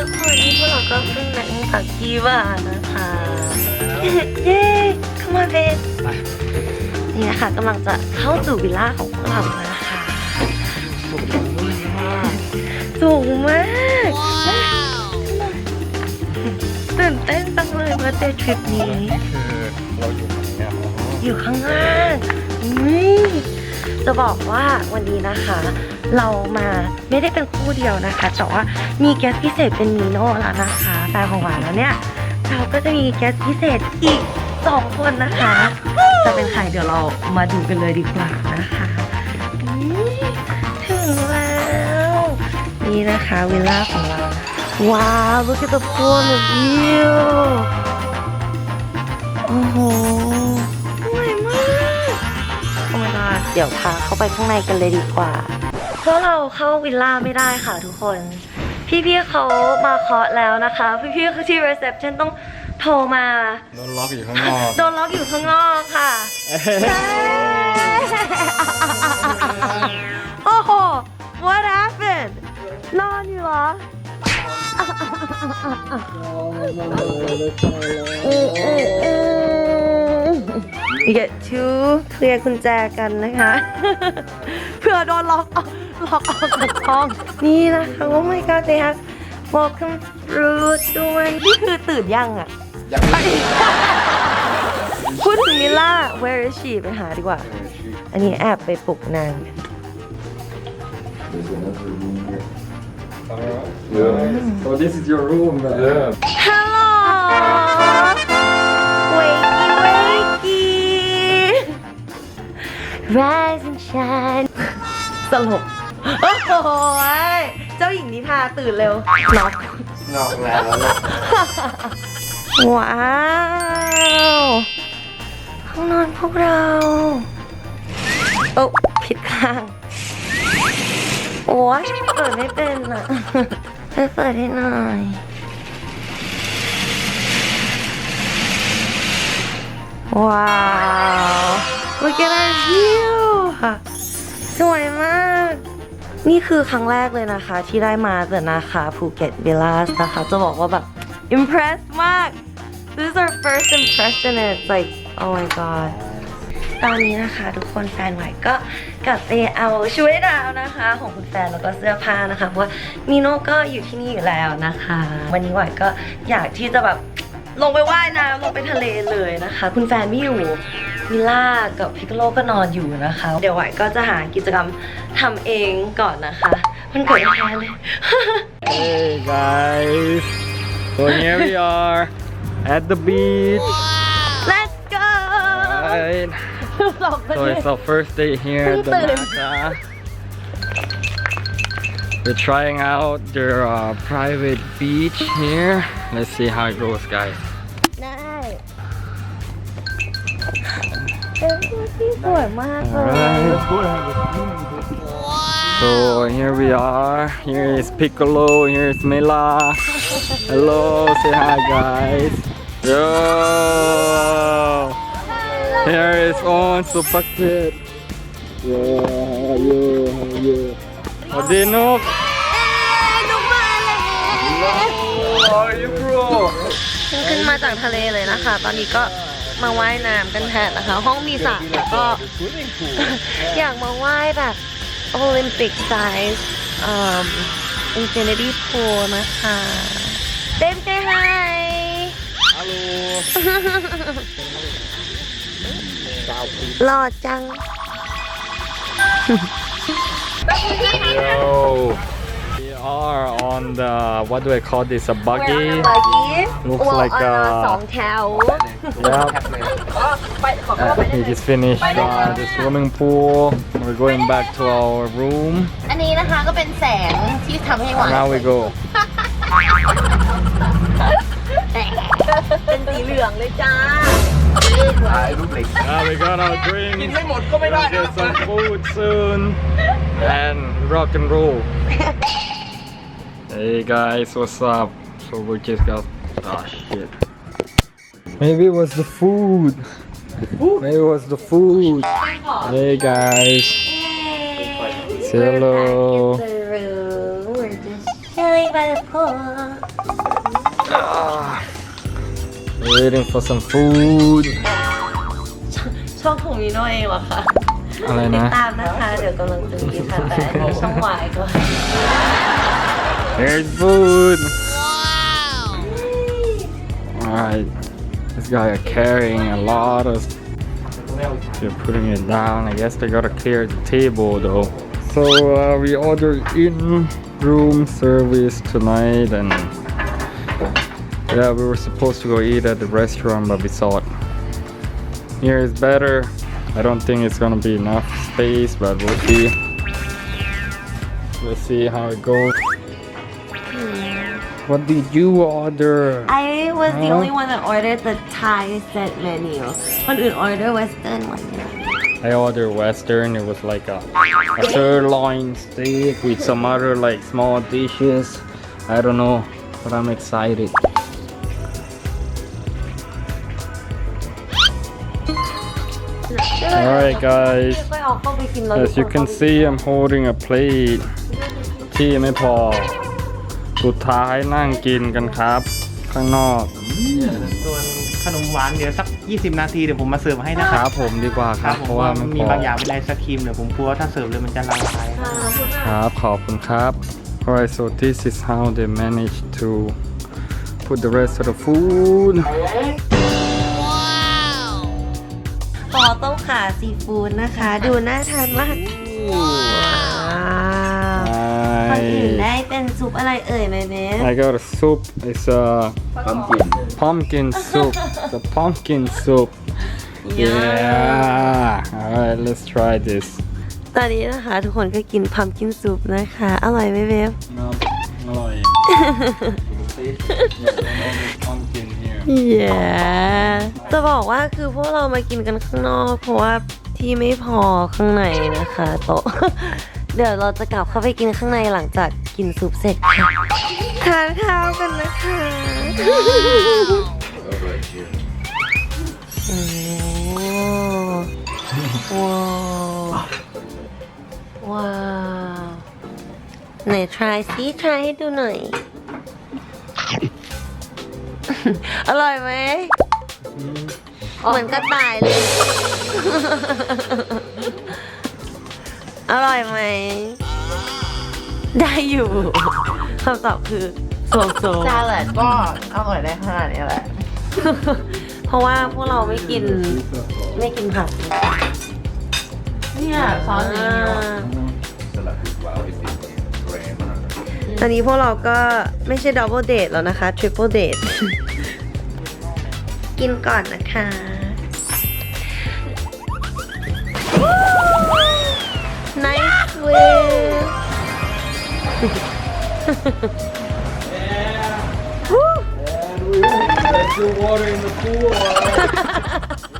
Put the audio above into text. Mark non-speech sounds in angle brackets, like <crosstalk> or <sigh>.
ทุกคนนี่พวกเราก็เพิ่งนั่งพักกี่ว่านะคะเย้เข้ามาเบนนี่นะคะกำลังจะเข้าสู่วิลล่าของพวกเรานะคะสูงมากตื่นเต้นจังเลยเบอร์เดย์ทริปนี้คือเราอยู่ตรงเนี้ยอยู่ข้างล่างอุ๊ย จะบอกว่าวันนี้นะคะ เรามาไม่ได้เป็นคู่เดียวนะคะแต่ว่ามีแก๊สพิเศษเป็นนีโน่แล้วนะคะแฟนของหวานแล้วเนี่ยเราก็จะมีแก๊สพิเศษอีกสองคนนะคะ จะเป็นใครเดี๋ยวเรามาดูกันเลยดีกว่านะคะถึงแล้วนี่นะคะวิลล่าของเรา ว้าว look at the pool and the view โอ้โห เดี๋ยวพาเข้าไปข้างในกันเลยดีกว่า เพราะเราเข้าวิลล่าไม่ได้ค่ะทุกคน พี่ๆเขามาเคาะแล้วนะคะ พี่ๆที่ reception ต้องโทรมา โดนล็อกอยู่ข้างนอกโดนล็อกอยู่ข้างนอกค่ะ โอ้โห what happened นอนอยู่เหรอ Get to เคลียร์กุญแจกันนะคะ เพื่อโดนล็อกออกล็อกออกจากห้อง นี่นะคะ Oh my god they have welcome fruit ด้วย นี่คือตื่นยังอะ ยังไม่พูดถึงมิล่า where is she ไปหาดีกว่า อันนี้แอบไปปลุกนาง So this is your room yeah Hello สลบโอ้โหยเจ้าหญิงนิทราตื่นเร็วน็อกนอกแล้วเนี่ยว้าวห้องนอนพวกเราโอ้ผิดข้างโอ้ยเปิดไม่เป็นอะไปเปิดให้หน่อยว้าว look at our view สวยมาก นี่คือครั้งแรกเลยนะคะ ที่ได้มาแต่นะคะภูเก็ตวิลล่านะคะ จะบอกว่าแบบ impressed มาก this is our first impression and it's like oh my god ตอนนี้นะคะ ทุกคนแฟนใหม่ก็กลับไปเอาชุดว่ายน้ำนะคะ ของคุณแฟนแล้วก็เสื้อผ้านะคะเพราะว่ามีโน่ก็อยู่ที่นี่อยู่แล้วนะคะ วันนี้หวายก็อยากที่จะแบบลงไปว่ายน้ำลงไปทะเลเลยนะคะ คุณแฟนไม่อยู่ วิลล่ากับพิกโลก็นอนอยู่นะคะ เดี๋ยวหวายก็จะหากิจกรรมทำเองก่อนนะคะ มันเกิดแค่เลย Hey guys so here we are at the beach Let's go right สองคน so เลย it's our first day here at the Nasa we're trying out their uh, private beach here let's see how it goes guys เป็นที่สวยมากเลย So here we are. Here is Piccolo. Here is Mela. Hello. Say hi, guys. Yo. Here is On Super Kid. Yeah, yeah, yeah. Odinok. นุกมาแล้ว How are you, bro? ขึ้นมาจากทะเลเลยนะคะ ตอนนี้ก็ มาว่ายน้ำกันแทนนะคะ ห้องมีสระแล้วก็ อยากมาว่ายแบบโอลิมปิกไซส์เอ่ออินฟินิตี้พูลนะคะเต็มใจไฮ Hello. หล่อจัง Yo. We are on the what do I call this? A buggy. Looks like a- สองแถว Yep. We just finished uh, the swimming pool. We're going back to our room. อันนี้นะคะก็เป็นแสงที่ทำให้หวาน Now we go. เป็นสีเหลืองเลยจ้า Yeah, we got our drinks. We'll get some food soon. And rock and roll. hey guys, what's up? So we just got. Oh shit. Maybe it was the food. Maybe it was the food. Hey guys. Say hello. We're just chilling by the pool waiting for some food ช่องของมิโนเองเหรอคะ อะไร ติด นะ ตามนะคะ เดี๋ยวกำลังจะมีค่ะแต่อันนี้ช่องวายก่อน <laughs> There's food. Alright, this guy are carrying a lot of. They're putting it down. I guess they gotta clear the table though. So uh, we ordered in room service tonight, and yeah, we were supposed to go eat at the restaurant, but we thought here is better. I don't think it's gonna be enough space, but we'll see. Let's see how it goes. What did you order? I was the Huh? only one that ordered the Thai set menu คนอื่น order Western หมดเลย I ordered Western. It was like a, a sirloin steak with some other like small dishes. I don't know, but I'm excited. Alright, guys. ค่อยเอาเข้าไปกินแล้ว As you can see, I'm holding a plate. ที่ไม่พอ สุดท้ายนั่งกินกันครับ ข้างนอก ส่วนขนมหวานเดี๋ยวสัก 20 นาทีเดี๋ยวผมมาเสิร์ฟให้นะคครับรับผมดีกว่าคครัรับบผเพมราะว่าว่ามัมันนมีพอบางอย่างเป็นไอศครีมเดี๋ยวผมกลัวถ้าเสิร์ฟเลยมันจะละลายครับขอบคุณครับ Alright so this is how they manage to put the rest of the food ขอต้มขาซีฟู้ดนะคะ ดูน่าทานมากว้าว คนอื่น I ได้เป็นซุปอะไรเอ่ยไหมเบส I got a soup it's a pumpkin pumpkin soup the pumpkin soup yeah Alright let's try this ตอนนี้นะคะ ทุกคนก็กินพัมกินซุปนะคะ อร่อยไหมเบฟครับอร่อย pumpkin here เย้จะบอกว่าคือพวกเรามากินกันข้างนอก เพราะว่าที่ไม่พอข้างในนะคะ โต๊ะ เดี๋ยวเราจะกลับเข้าไปกินข้างในหลังจากกินซุปเสร็จค่ะทานข้าวกันนะคะโอ้ว้าวว้าวไหน try ซิ try ให้ดูหน่อย อร่อยไหมเหมือนกระต่ายเลย อร่อยไหม ได้อยู่ คำตอบคือโซโซ ซาลัดก็อร่อยได้ขนาดนี้แหละ เพราะว่าพวกเราไม่กินไม่กินผักเนี่ยซอสนี้ตอนนี้พวกเราก็ไม่ใช่ดับเบิลเดทแล้วนะคะทริปเปิลเดทกินก่อนนะคะ Nice Yahoo! yeah. Woo! And we your water in the pool. <laughs>